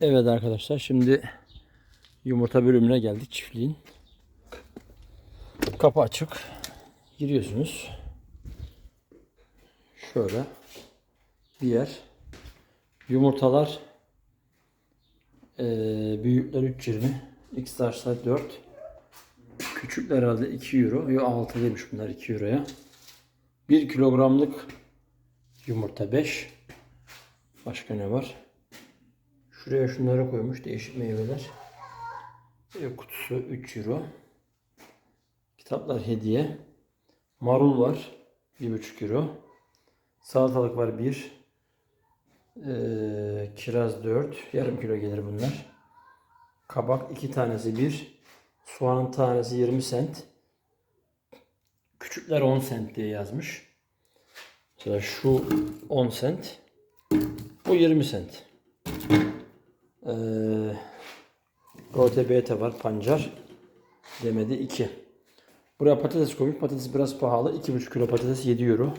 Evet arkadaşlar şimdi yumurta bölümüne geldik çiftliğin. Kapı açık. Giriyorsunuz. Şöyle bir yer. Yumurtalar eee büyükler 3.20 X large'lar 4 Küçükler herhalde 2 euro. Yok 6 demiş bunlar 2 euroya. 1 kilogramlık yumurta 5. Başka ne var? Şuraya şunları koymuş değişik meyveler. Bir kutusu 3 euro. Kitaplar hediye. Marul var 1,5 euro. Salatalık var 1. Ee, kiraz 4. Yarım kilo gelir bunlar. Kabak 2 tanesi 1. Soğanın tanesi 20 sent. Küçükler 10 sent diye yazmış. Mesela şu 10 sent. Bu 20 sent. Ee, Rote beta var pancar. Demedi 2. Buraya patates koymuş. Patates biraz pahalı. 2,5 kilo patates 7 euro.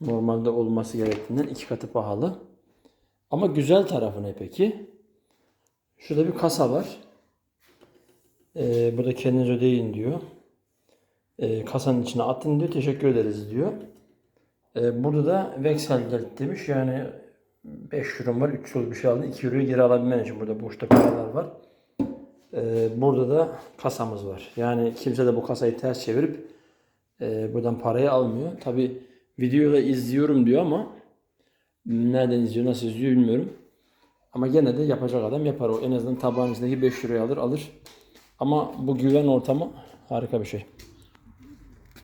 Normalde olması gerektiğinden iki katı pahalı. Ama güzel tarafı ne peki? Şurada bir kasa var. Ee, burada kendiniz ödeyin diyor. Ee, kasanın içine atın diyor. Teşekkür ederiz diyor. Ee, burada da Vexel demiş. Yani 5 euro var. 3 euro bir şey aldın. 2 euroyu geri alabilmen için burada boşta paralar var. Ee, burada da kasamız var. Yani kimse de bu kasayı ters çevirip e, buradan parayı almıyor. Tabi videoda izliyorum diyor ama nereden izliyor, nasıl izliyor bilmiyorum. Ama gene de yapacak adam yapar. O en azından tabağın içindeki 5 lirayı alır alır. Ama bu güven ortamı harika bir şey.